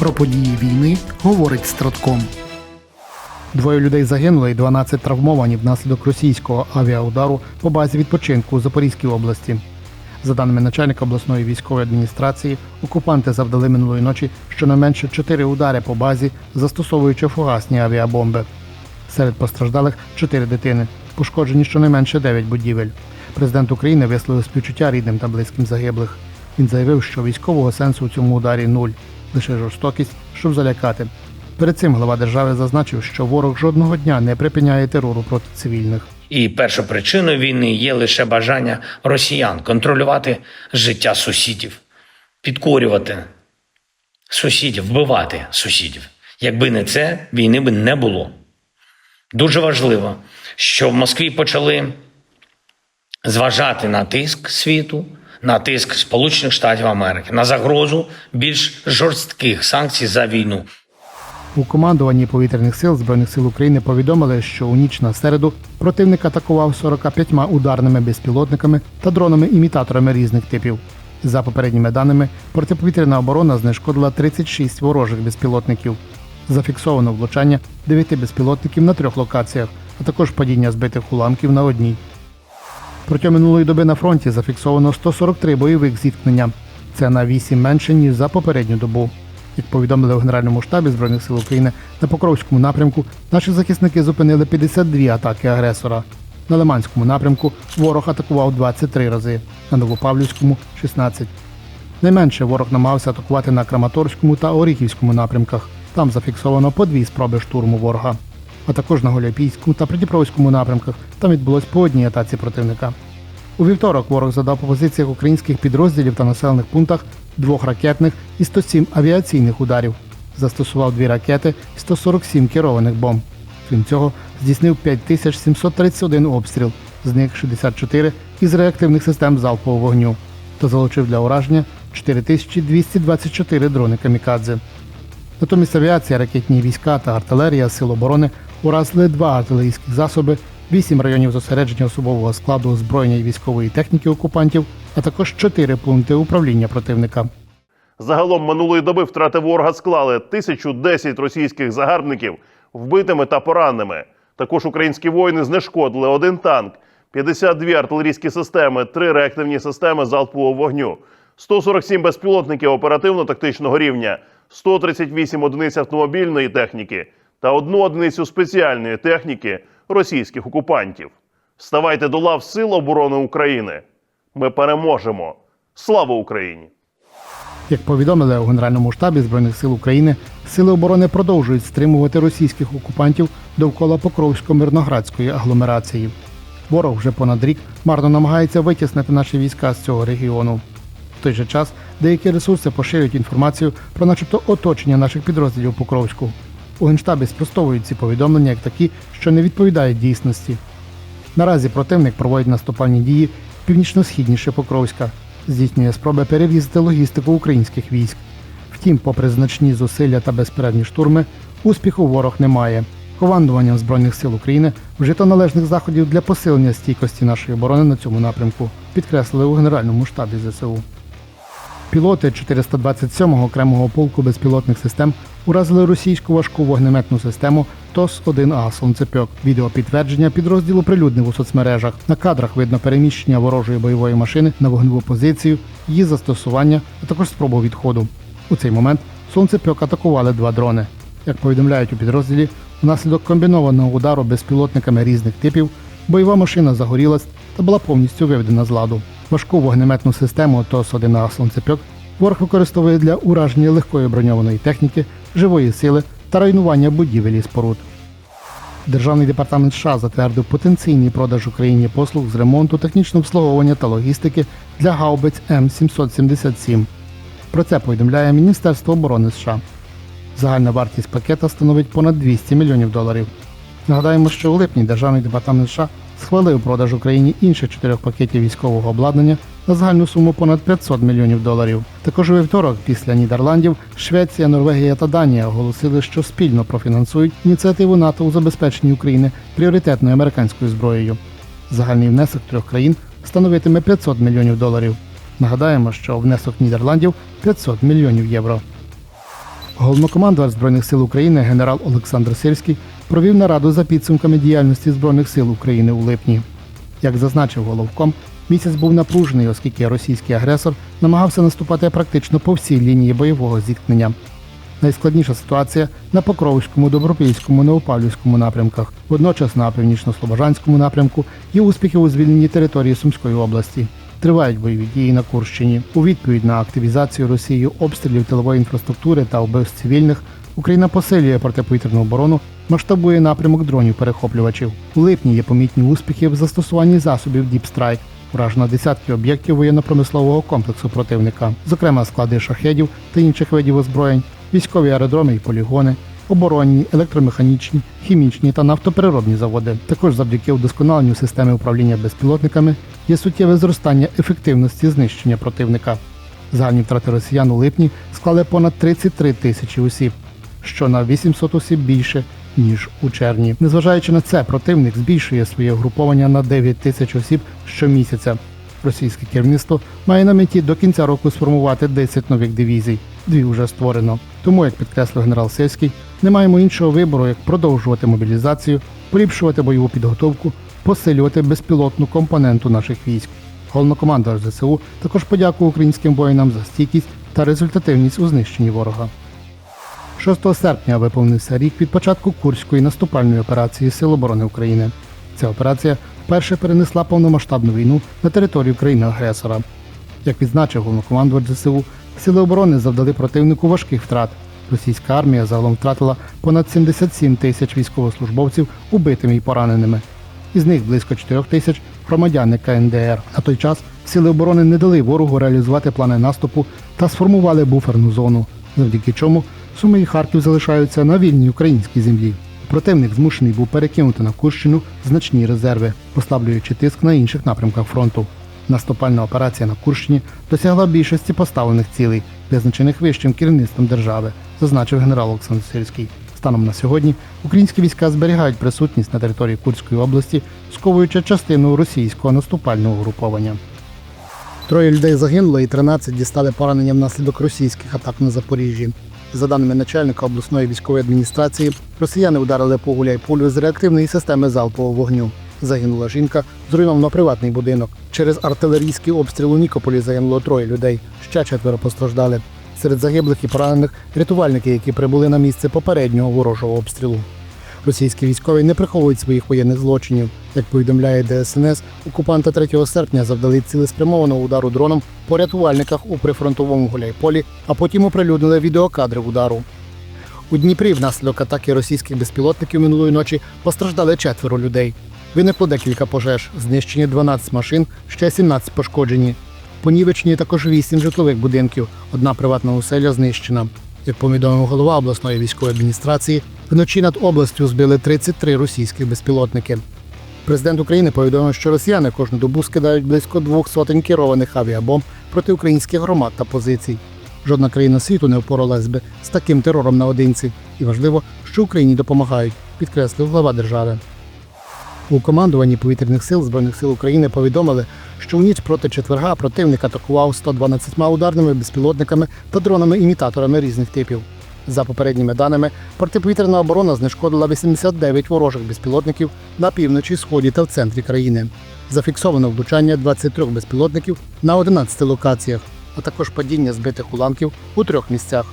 Про події війни говорить Стратком. Двоє людей загинули і 12 травмовані внаслідок російського авіаудару по базі відпочинку у Запорізькій області. За даними начальника обласної військової адміністрації, окупанти завдали минулої ночі щонайменше 4 удари по базі, застосовуючи фугасні авіабомби. Серед постраждалих 4 дитини. Пошкоджені щонайменше 9 будівель. Президент України висловив співчуття рідним та близьким загиблих. Він заявив, що військового сенсу у цьому ударі нуль, лише жорстокість, щоб залякати. Перед цим глава держави зазначив, що ворог жодного дня не припиняє терору проти цивільних. І першою причиною війни є лише бажання росіян контролювати життя сусідів, підкорювати сусідів, вбивати сусідів. Якби не це, війни би не було. Дуже важливо, що в Москві почали зважати на тиск світу, на тиск Сполучених Штатів Америки, на загрозу більш жорстких санкцій за війну. У командуванні повітряних сил Збройних сил України повідомили, що у ніч на середу противник атакував 45 ударними безпілотниками та дронами-імітаторами різних типів. За попередніми даними, протиповітряна оборона знешкодила 36 ворожих безпілотників. Зафіксовано влучання 9 безпілотників на трьох локаціях, а також падіння збитих уламків на одній. Протягом минулої доби на фронті зафіксовано 143 бойових зіткнення. Це на 8 менше, ніж за попередню добу. Як повідомили у Генеральному штабі Збройних сил України, на Покровському напрямку наші захисники зупинили 52 атаки агресора. На Лиманському напрямку ворог атакував 23 рази, на Новопавлівському 16. Найменше ворог намагався атакувати на Краматорському та Оріхівському напрямках. Там зафіксовано по дві спроби штурму ворога. А також на Голіопійському та Придніпровському напрямках. Там відбулось по одній атаці противника. У вівторок ворог задав по позиціях українських підрозділів та населених пунктах двох ракетних і 107 авіаційних ударів. Застосував дві ракети і 147 керованих бомб. Крім цього, здійснив 5731 обстріл, з них 64 із реактивних систем залпового вогню, та залучив для ураження 4224 дрони камікадзе. Натомість авіація, ракетні війська та артилерія Сил оборони уразили два артилерійських засоби, вісім районів зосередження особового складу озброєння і військової техніки окупантів, а також чотири пункти управління противника. Загалом минулої доби втрати ворога склали 1010 російських загарбників вбитими та пораненими. Також українські воїни знешкодили один танк, 52 артилерійські системи, 3 реактивні системи залпового вогню, 147 безпілотників оперативно-тактичного рівня, 138 одиниць автомобільної техніки та одну одиницю спеціальної техніки російських окупантів. Ставайте до лав Сил оборони України. Ми переможемо. Слава Україні! Як повідомили у Генеральному штабі Збройних сил України, сили оборони продовжують стримувати російських окупантів довкола Покровсько-Мирноградської агломерації. Ворог вже понад рік марно намагається витіснити наші війська з цього регіону. В той же час деякі ресурси поширюють інформацію про начебто оточення наших підрозділів Покровську. У Генштабі спростовують ці повідомлення як такі, що не відповідають дійсності. Наразі противник проводить наступальні дії північно-східніше Покровська, здійснює спроби перевізити логістику українських військ. Втім, попри значні зусилля та безперервні штурми, успіху ворог не має. Командуванням Збройних сил України вжито належних заходів для посилення стійкості нашої оборони на цьому напрямку, підкреслили у Генеральному штабі ЗСУ. Пілоти 427-го окремого полку безпілотних систем уразили російську важку вогнеметну систему ТОС-1А «Сонцепьок». Відео підтвердження підрозділу прилюднив у соцмережах. На кадрах видно переміщення ворожої бойової машини на вогневу позицію, її застосування, а також спробу відходу. У цей момент «Сонцепьок» атакували два дрони. Як повідомляють у підрозділі, внаслідок комбінованого удару безпілотниками різних типів бойова машина загорілась та була повністю виведена з ладу. Важку вогнеметну систему ТОС-1А «Сонцепьок» ворог використовує для ураження легкої броньованої техніки, живої сили та руйнування будівель і споруд. Державний департамент США затвердив потенційний продаж Україні послуг з ремонту, технічного обслуговування та логістики для гаубиць М777. Про це повідомляє Міністерство оборони США. Загальна вартість пакета становить понад 200 мільйонів доларів. Нагадаємо, що у липні Державний департамент США схвалив продаж Україні інших чотирьох пакетів військового обладнання на загальну суму понад 500 мільйонів доларів. Також у вівторок, після Нідерландів, Швеція, Норвегія та Данія оголосили, що спільно профінансують ініціативу НАТО у забезпеченні України пріоритетною американською зброєю. Загальний внесок трьох країн становитиме 500 мільйонів доларів. Нагадаємо, що внесок Нідерландів 500 мільйонів євро. Головнокомандувач Збройних сил України генерал Олександр Сирський провів нараду за підсумками діяльності Збройних сил України у липні. Як зазначив головком, місяць був напружений, оскільки російський агресор намагався наступати практично по всій лінії бойового зіткнення. Найскладніша ситуація на Покровському, Добропільському, Новопавлівському напрямках. Водночас на північно-слобожанському напрямку є успіхи у звільненні території Сумської області. Тривають бойові дії на Курщині. У відповідь на активізацію Росією обстрілів тилової інфраструктури та вбивств цивільних Україна посилює протиповітряну оборону, масштабує напрямок дронів-перехоплювачів. У липні є помітні успіхи в застосуванні засобів Strike. Вражено десятки об'єктів воєнно-промислового комплексу противника, зокрема склади шахедів та інших видів озброєнь, військові аеродроми і полігони, оборонні, електромеханічні, хімічні та нафтопереробні заводи. Також завдяки удосконаленню системи управління безпілотниками є суттєве зростання ефективності знищення противника. Загальні втрати росіян у липні склали понад 33 тисячі осіб, що на 800 осіб більше ніж у червні. Незважаючи на це, противник збільшує своє угруповання на 9 тисяч осіб щомісяця. Російське керівництво має на меті до кінця року сформувати 10 нових дивізій. Дві вже створено. Тому, як підкреслив генерал Сельський, не маємо іншого вибору, як продовжувати мобілізацію, поліпшувати бойову підготовку, посилювати безпілотну компоненту наших військ. Головнокомандувач ЗСУ також подякував українським воїнам за стійкість та результативність у знищенні ворога. 6 серпня виповнився рік від початку Курської наступальної операції Сил оборони України. Ця операція вперше перенесла повномасштабну війну на територію країни-агресора. Як відзначив головнокомандувач ЗСУ, сили оборони завдали противнику важких втрат. Російська армія загалом втратила понад 77 тисяч військовослужбовців убитими і пораненими. Із них близько 4 тисяч громадяни КНДР. На той час сили оборони не дали ворогу реалізувати плани наступу та сформували буферну зону, завдяки чому Суми і Харків залишаються на вільній українській землі. Противник змушений був перекинути на Курщину значні резерви, послаблюючи тиск на інших напрямках фронту. Наступальна операція на Курщині досягла більшості поставлених цілей, визначених вищим керівництвом держави, зазначив генерал Олександр Сирський. Станом на сьогодні українські війська зберігають присутність на території Курської області, сковуючи частину російського наступального угруповання. Троє людей загинуло і 13 дістали поранення внаслідок російських атак на Запоріжжі. За даними начальника обласної військової адміністрації, росіяни ударили по гуляйполю з реактивної системи залпового вогню. Загинула жінка, зруйновано приватний будинок. Через артилерійський обстріл у Нікополі загинуло троє людей. Ще четверо постраждали. Серед загиблих і поранених рятувальники, які прибули на місце попереднього ворожого обстрілу. Російські військові не приховують своїх воєнних злочинів. Як повідомляє ДСНС, окупанти 3 серпня завдали цілеспрямованого удару дроном по рятувальниках у прифронтовому Гуляйполі, а потім оприлюднили відеокадри удару. У Дніпрі внаслідок атаки російських безпілотників минулої ночі постраждали четверо людей. Виникло декілька пожеж, знищені 12 машин, ще 17 пошкоджені. Понівечені також 8 житлових будинків, одна приватна оселя знищена. Як повідомив голова обласної військової адміністрації, вночі над областю збили 33 російських безпілотники. Президент України повідомив, що росіяни кожну добу скидають близько двох сотень керованих авіабомб проти українських громад та позицій. Жодна країна світу не впоралась би з таким терором наодинці. І важливо, що Україні допомагають, підкреслив глава держави. У командуванні повітряних сил Збройних сил України повідомили, що в ніч проти четверга противник атакував 112 ударними безпілотниками та дронами-імітаторами різних типів. За попередніми даними, протиповітряна оборона знешкодила 89 ворожих безпілотників на півночі, сході та в центрі країни. Зафіксовано влучання 23 безпілотників на 11 локаціях, а також падіння збитих уламків у трьох місцях.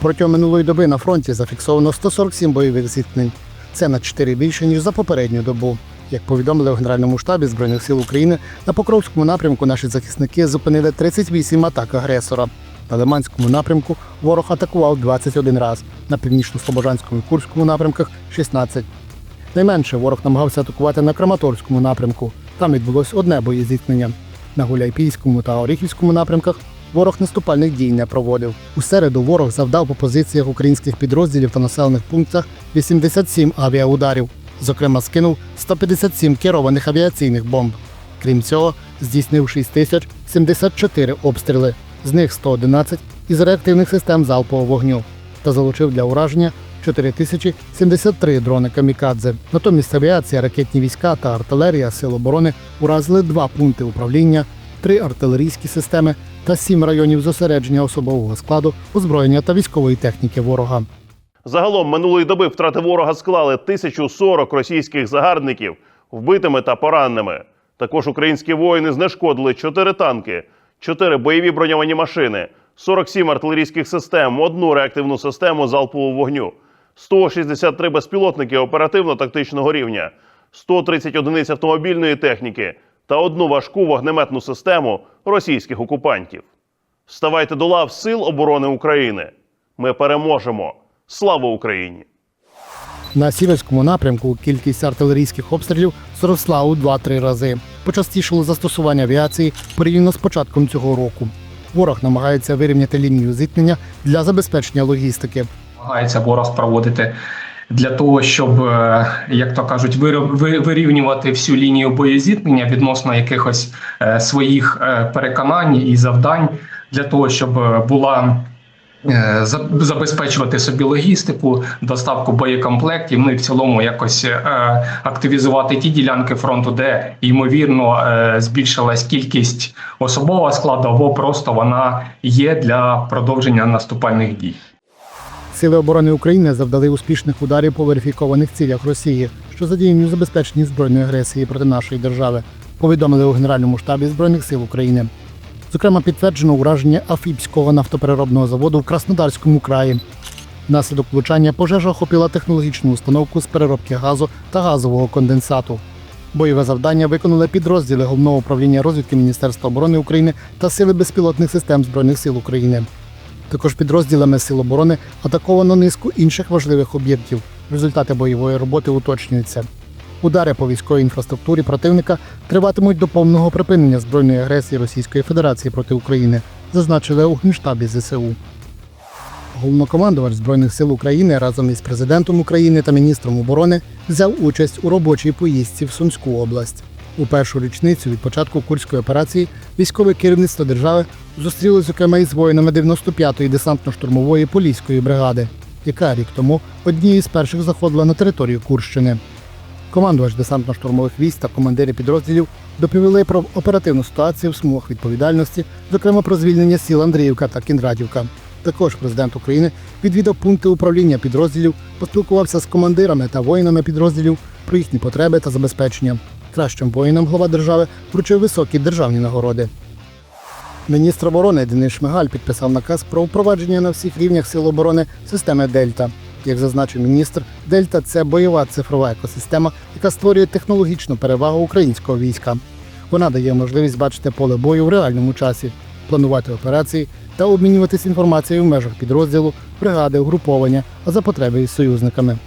Протягом минулої доби на фронті зафіксовано 147 бойових зіткнень. Це на 4 більше, ніж за попередню добу. Як повідомили в Генеральному штабі Збройних сил України, на Покровському напрямку наші захисники зупинили 38 атак агресора. На Лиманському напрямку ворог атакував 21 раз, на північно-слобожанському і Курському напрямках 16. Найменше ворог намагався атакувати на Краматорському напрямку. Там відбулось одне боєзіткнення. На Гуляйпійському та Оріхівському напрямках ворог наступальних дій не проводив. У середу ворог завдав по позиціях українських підрозділів та населених пунктах 87 авіаударів. Зокрема, скинув 157 керованих авіаційних бомб. Крім цього, здійснив 6074 обстріли, з них 111 із реактивних систем залпового вогню та залучив для ураження 4073 дрони камікадзе. Натомість авіація, ракетні війська та артилерія Сил оборони уразили два пункти управління, три артилерійські системи та сім районів зосередження особового складу, озброєння та військової техніки ворога. Загалом минулої доби втрати ворога склали 1040 російських загарбників вбитими та пораненими. Також українські воїни знешкодили 4 танки, 4 бойові броньовані машини, 47 артилерійських систем, одну реактивну систему залпового вогню, 163 безпілотники оперативно-тактичного рівня, 130 одиниць автомобільної техніки та одну важку вогнеметну систему російських окупантів. Вставайте до лав Сил оборони України. Ми переможемо. Слава Україні! На сіверському напрямку кількість артилерійських обстрілів зросла у 2-3 рази. Почастішало застосування авіації порівняно з початком цього року. Ворог намагається вирівняти лінію зіткнення для забезпечення логістики. намагається ворог проводити для того, щоб, е, як то кажуть, вирівнювати всю лінію боєзіткнення відносно якихось е, своїх е, переконань і завдань для того, щоб була. Е, за- Забезпечувати собі логістику, доставку боєкомплектів, ну і в цілому якось е, активізувати ті ділянки фронту, де ймовірно е, збільшилась кількість особового складу, або просто вона є для продовження наступальних дій. Сили оборони України завдали успішних ударів по верифікованих цілях Росії, що задіяні у забезпеченні збройної агресії проти нашої держави. Повідомили у Генеральному штабі Збройних сил України. Зокрема, підтверджено ураження Афіпського нафтопереробного заводу в Краснодарському краї. Внаслідок влучання пожежа охопила технологічну установку з переробки газу та газового конденсату. Бойове завдання виконали підрозділи головного управління розвідки Міністерства оборони України та сили безпілотних систем Збройних сил України. Також підрозділами Сил оборони атаковано низку інших важливих об'єктів. Результати бойової роботи уточнюються. Удари по військовій інфраструктурі противника триватимуть до повного припинення збройної агресії Російської Федерації проти України, зазначили у Генштабі ЗСУ. Головнокомандувач Збройних сил України разом із президентом України та міністром оборони взяв участь у робочій поїздці в Сумську область. У першу річницю від початку курської операції військове керівництво держави зустрілося зокрема із воїнами 95-ї десантно-штурмової поліської бригади, яка рік тому однією з перших заходила на територію Курщини. Командувач десантно-штурмових військ та командири підрозділів доповіли про оперативну ситуацію в смугах відповідальності, зокрема про звільнення сіл Андріївка та Кіндратівка. Також президент України відвідав пункти управління підрозділів, поспілкувався з командирами та воїнами підрозділів про їхні потреби та забезпечення. Кращим воїнам глава держави вручив високі державні нагороди. Міністр оборони Денис Шмигаль підписав наказ про впровадження на всіх рівнях сил оборони системи Дельта. Як зазначив міністр, Дельта це бойова цифрова екосистема, яка створює технологічну перевагу українського війська. Вона дає можливість бачити поле бою в реальному часі, планувати операції та обмінюватись інформацією в межах підрозділу, бригади, угруповання, а за потреби із союзниками.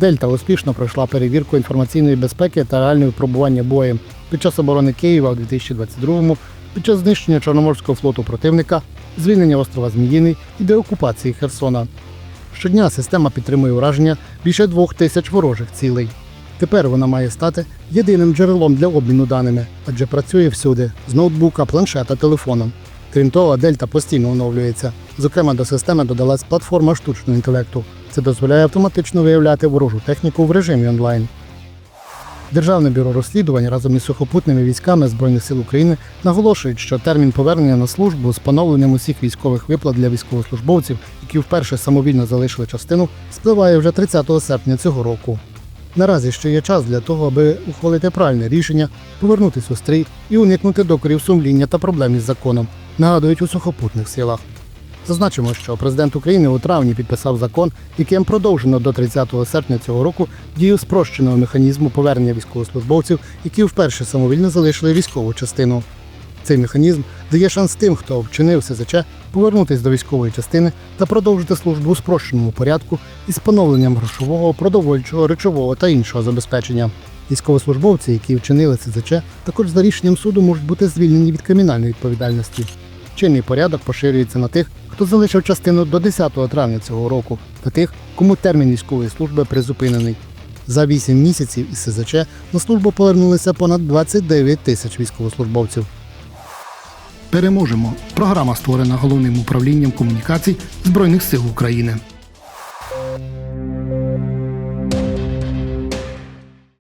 Дельта успішно пройшла перевірку інформаційної безпеки та реальне випробування боєм під час оборони Києва у 2022-му, під час знищення Чорноморського флоту противника, звільнення острова Зміїний і деокупації Херсона. Щодня система підтримує ураження більше двох тисяч ворожих цілей. Тепер вона має стати єдиним джерелом для обміну даними, адже працює всюди з ноутбука, планшета, телефоном. Крім того, Дельта постійно оновлюється. Зокрема, до системи додалась платформа штучного інтелекту. Це дозволяє автоматично виявляти ворожу техніку в режимі онлайн. Державне бюро розслідувань разом із сухопутними військами Збройних сил України наголошують, що термін повернення на службу з поновленням усіх військових виплат для військовослужбовців, які вперше самовільно залишили частину, спливає вже 30 серпня цього року. Наразі ще є час для того, аби ухвалити правильне рішення, повернутися у стрій і уникнути докорів сумління та проблем із законом, нагадують у сухопутних силах. Зазначимо, що президент України у травні підписав закон, яким продовжено до 30 серпня цього року дію спрощеного механізму повернення військовослужбовців, які вперше самовільно залишили військову частину. Цей механізм дає шанс тим, хто вчинив СЗЧ, повернутися до військової частини та продовжити службу у спрощеному порядку із поновленням грошового, продовольчого, речового та іншого забезпечення. Військовослужбовці, які вчинили СЗЧ, також за рішенням суду можуть бути звільнені від кримінальної відповідальності. Чинний порядок поширюється на тих, хто залишив частину до 10 травня цього року, та тих, кому термін військової служби призупинений. За 8 місяців із СЗЧ на службу повернулися понад 29 тисяч військовослужбовців. Переможемо. Програма створена головним управлінням комунікацій Збройних сил України.